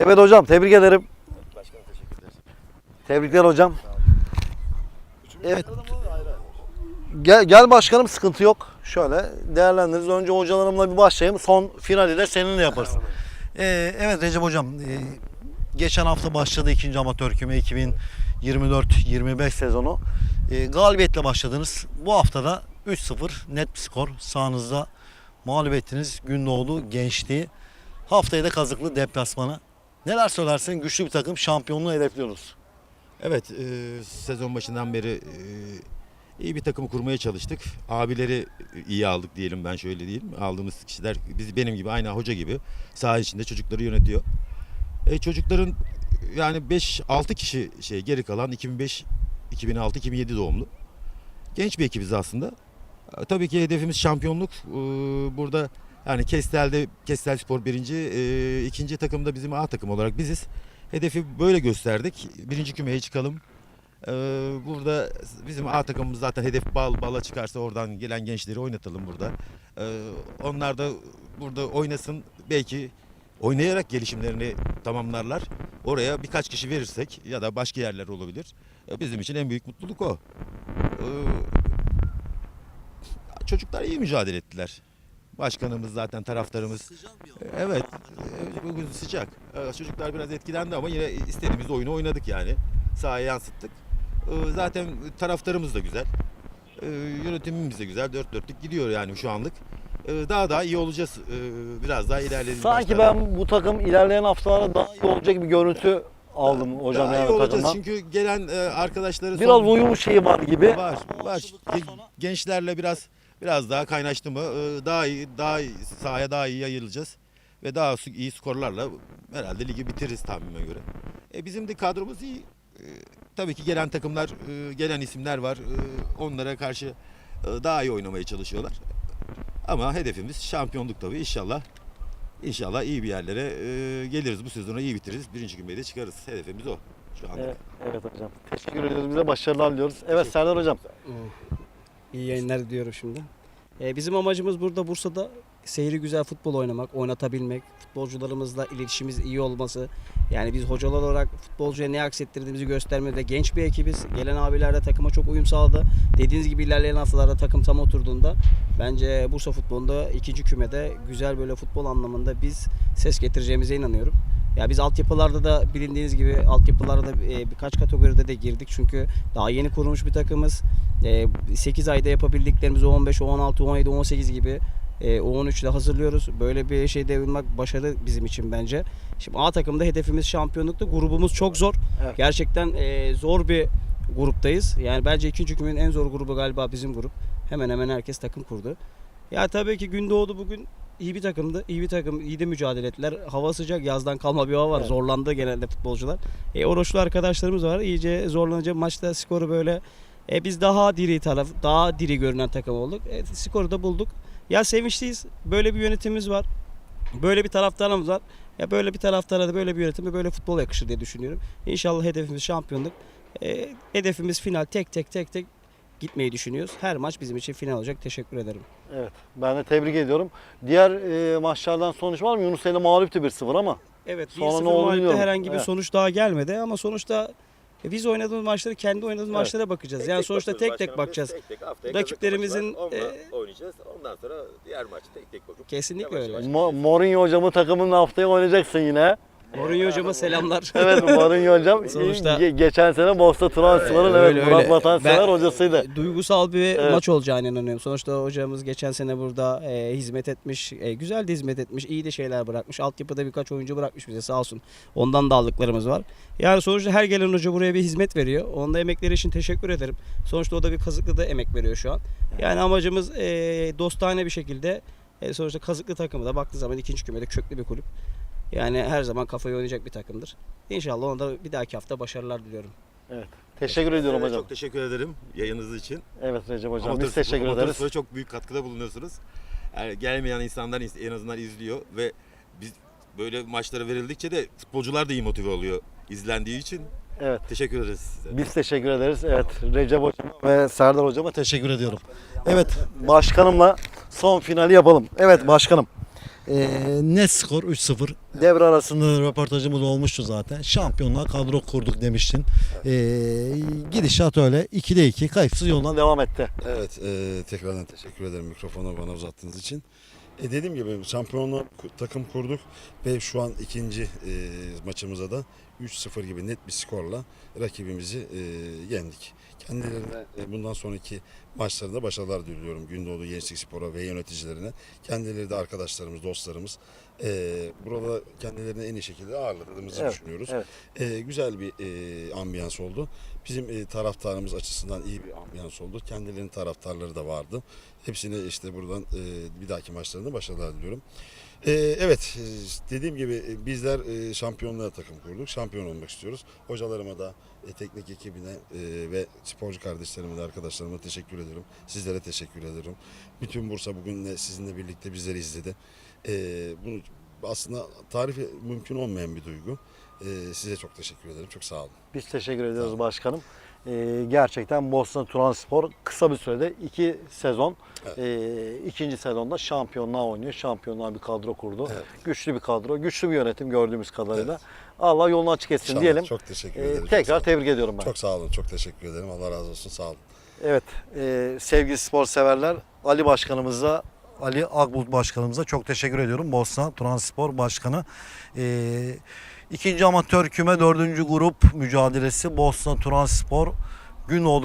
Evet hocam tebrik ederim. Başkanım teşekkür ederiz. Tebrikler hocam. Evet. Gel, gel başkanım sıkıntı yok. Şöyle değerlendiririz. Önce hocalarımla bir başlayayım. Son finali de seninle yaparız. Ee, evet Recep hocam. e, geçen hafta başladı ikinci amatör küme 2024-25 sezonu. E, galibiyetle başladınız. Bu haftada 3-0 net bir skor. Sağınızda mağlup ettiniz. Gündoğdu gençliği. Haftaya da kazıklı deplasmanı. Neler söylersin? Güçlü bir takım şampiyonluğu hedefliyoruz. Evet, e, sezon başından beri e, iyi bir takımı kurmaya çalıştık. Abileri iyi aldık diyelim ben şöyle diyeyim. Aldığımız kişiler biz benim gibi aynı hoca gibi saha içinde çocukları yönetiyor. E, çocukların yani 5-6 kişi şey geri kalan 2005 2006 2007 doğumlu. Genç bir ekibiz aslında. E, tabii ki hedefimiz şampiyonluk. E, burada yani Kestel'de Kestel Spor birinci, e, ikinci takımda bizim A takım olarak biziz. Hedefi böyle gösterdik. Birinci kümeye çıkalım. Ee, burada bizim A takımımız zaten hedef bal bala çıkarsa oradan gelen gençleri oynatalım burada. Ee, onlar da burada oynasın. Belki oynayarak gelişimlerini tamamlarlar. Oraya birkaç kişi verirsek ya da başka yerler olabilir. Ee, bizim için en büyük mutluluk o. Ee, çocuklar iyi mücadele ettiler. Başkanımız zaten taraftarımız. Evet. e, Bugün sıcak. Ee, Çocuklar biraz etkilendi ama yine istediğimiz oyunu oynadık yani. Sahaya yansıttık. Ee, Zaten taraftarımız da güzel. Yönetimimiz de güzel. Dört dörtlük gidiyor yani şu anlık. Daha daha iyi olacağız. Biraz daha ilerleyelim. Sanki ben bu takım ilerleyen haftalarda daha iyi olacak bir görüntü aldım hocam daha yani iyi olacağız takımdan. çünkü gelen e, arkadaşları Biraz son- uyum şeyi var gibi. Var, var. Ge- Gençlerle biraz biraz daha kaynaştı mı e, daha iyi, daha iyi, sahaya daha iyi yayılacağız ve daha iyi skorlarla herhalde ligi bitiririz tahminime göre. E, bizim de kadromuz iyi. E, tabii ki gelen takımlar, e, gelen isimler var. E, onlara karşı e, daha iyi oynamaya çalışıyorlar. Ama hedefimiz şampiyonluk tabii inşallah. İnşallah iyi bir yerlere e, geliriz. Bu sezonu iyi bitiririz. Birinci kümeye de çıkarız. Hedefimiz o şu anda. Evet, evet hocam. Teşekkür ediyoruz. Bize başarılar diliyoruz. Evet Serdar hocam. İyi yayınlar diliyorum şimdi. Ee, bizim amacımız burada Bursa'da seyri güzel futbol oynamak, oynatabilmek, futbolcularımızla iletişimimiz iyi olması. Yani biz hocalar olarak futbolcuya ne aksettirdiğimizi göstermek ve genç bir ekibiz. Gelen abiler de takıma çok uyum sağladı. Dediğiniz gibi ilerleyen haftalarda takım tam oturduğunda bence Bursa futbolunda ikinci kümede güzel böyle futbol anlamında biz ses getireceğimize inanıyorum. Ya biz altyapılarda da bilindiğiniz gibi altyapılarda da e, birkaç kategoride de girdik çünkü daha yeni kurulmuş bir takımız. E, 8 ayda yapabildiklerimizi 15, 16, 17, 18 gibi e, O13'de hazırlıyoruz. Böyle bir şeyde bulunmak başarı bizim için bence. Şimdi A takımda hedefimiz şampiyonlukta. Grubumuz çok zor. Evet. Gerçekten e, zor bir gruptayız. Yani bence ikinci kümenin en zor grubu galiba bizim grup. Hemen hemen herkes takım kurdu. Ya tabii ki Gündoğdu bugün iyi bir takımdı. İyi bir takım, iyi de mücadele ettiler. Hava sıcak, yazdan kalma bir hava var. Evet. Zorlandı genelde futbolcular. E, oruçlu arkadaşlarımız var. İyice zorlanınca maçta skoru böyle e, biz daha diri taraf, daha diri görünen takım olduk. E, skoru da bulduk. Ya sevinçliyiz. Böyle bir yönetimimiz var. Böyle bir taraftarımız var. Ya böyle bir taraftara da böyle bir yönetime böyle futbol yakışır diye düşünüyorum. İnşallah hedefimiz şampiyonluk. E, hedefimiz final tek tek tek tek gitmeyi düşünüyoruz. Her maç bizim için final olacak. Teşekkür ederim. Evet. Ben de tebrik ediyorum. Diğer e, maçlardan sonuç var mı? Yunus Emre mağluptu 1-0 ama. Evet, Sonra 1-0 ne mağlupta bilmiyorum. herhangi bir Evet. sonuç daha gelmedi ama sonuçta e, biz oynadığımız maçları kendi oynadığımız Evet. maçlara bakacağız. yani sonuçta tek tek bakacağız. Rakiplerimizin, e, oynayacağız. Ondan sonra diğer maç tek tek bakıp Kesinlikle öyle. Mo- Mourinho hocamın takımının haftaya oynayacaksın yine. Mourinho hocama selamlar. Evet Mourinho hocam Sonuçta- ge- geçen sene Bosna Transfer'ın evet, Öyle, Murat. Vatansever Ben- hocasıydı. Duygusal bir Evet. maç olacağını inanıyorum. Sonuçta hocamız geçen sene burada e, hizmet etmiş, e, güzel de hizmet etmiş, iyi de şeyler bırakmış. Altyapıda birkaç oyuncu bırakmış bize sağ olsun. Ondan da aldıklarımız var. Yani sonuçta her gelen hoca buraya bir hizmet veriyor. Onun da emekleri için teşekkür ederim. Sonuçta o da bir kazıklı da emek veriyor şu an. Yani amacımız e, dostane bir şekilde e, sonuçta kazıklı takımı da baktığı zaman ikinci kümede köklü bir kulüp. Yani her zaman kafayı oynayacak bir takımdır. İnşallah ona da bir dahaki hafta başarılar diliyorum. Teşekkür ediyorum Evet, hocam. Çok teşekkür ederim yayınınız için. Evet Recep hocam Amatör biz teşekkür amatör ederiz. spora çok büyük katkıda bulunuyorsunuz. Yani gelmeyen insanlar en azından izliyor ve biz böyle maçlara verildikçe de futbolcular da iyi motive oluyor izlendiği için. Evet. Teşekkür ederiz size. Biz teşekkür ederiz. Evet Recep hocama ve Serdar hocama teşekkür ediyorum. Evet başkanımla son finali yapalım. Evet başkanım. Ee, net skor 3-0. Devre arasında röportajımız olmuştu zaten. Şampiyonluğa kadro kurduk demiştin. Ee, gidişat öyle. 2'de 2 kayıpsız yoluna devam etti. Evet, e, tekrardan teşekkür ederim mikrofonu bana uzattığınız için. E, dediğim gibi şampiyonla takım kurduk ve şu an ikinci e, maçımıza da 3-0 gibi net bir skorla rakibimizi e, yendik. Kendilerine e, bundan sonraki maçlarında başarılar diliyorum Gündoğdu Gençlik Spor'a ve yöneticilerine. Kendileri de arkadaşlarımız, dostlarımız. E, burada kendilerini en iyi şekilde ağırladığımızı Evet, düşünüyoruz. evet. E, güzel bir e, ambiyans oldu. Bizim e, taraftarımız açısından iyi bir ambiyans oldu. Kendilerinin taraftarları da vardı. Hepsine işte buradan e, bir dahaki maçlarında başarılar diliyorum. E, evet e, dediğim gibi e, bizler e, şampiyonluğa takım kurduk. Şampiyon olmak istiyoruz. Hocalarıma da e, teknik ekibine e, ve sporcu kardeşlerime de arkadaşlarıma teşekkür ediyorum. Sizlere teşekkür ederim. Bütün Bursa bugün de sizinle birlikte bizleri izledi. E, bunu aslında tarifi mümkün olmayan bir duygu. E, size çok teşekkür ederim. Çok sağ olun. Biz teşekkür ediyoruz başkanım. Ee, gerçekten Bosna Transpor kısa bir sürede iki sezon, Evet. e, ikinci sezonda şampiyonluğa oynuyor. Şampiyonluğa bir kadro kurdu. Evet. Güçlü bir kadro, güçlü bir yönetim gördüğümüz kadarıyla. Allah yolunu açık etsin İnşallah. diyelim. Çok teşekkür Ee, ederim. Sağ tekrar tebrik ediyorum ben. Çok sağ olun. Çok teşekkür ederim. Allah razı olsun. Sağ olun. Evet, e, sevgili spor severler Ali Başkanımıza, Ali Akbulut Başkanımıza çok teşekkür ediyorum. Bosna Transpor Başkanı. E, ikinci amatör küme dördüncü grup mücadelesi Bosna Transpor Günoğlu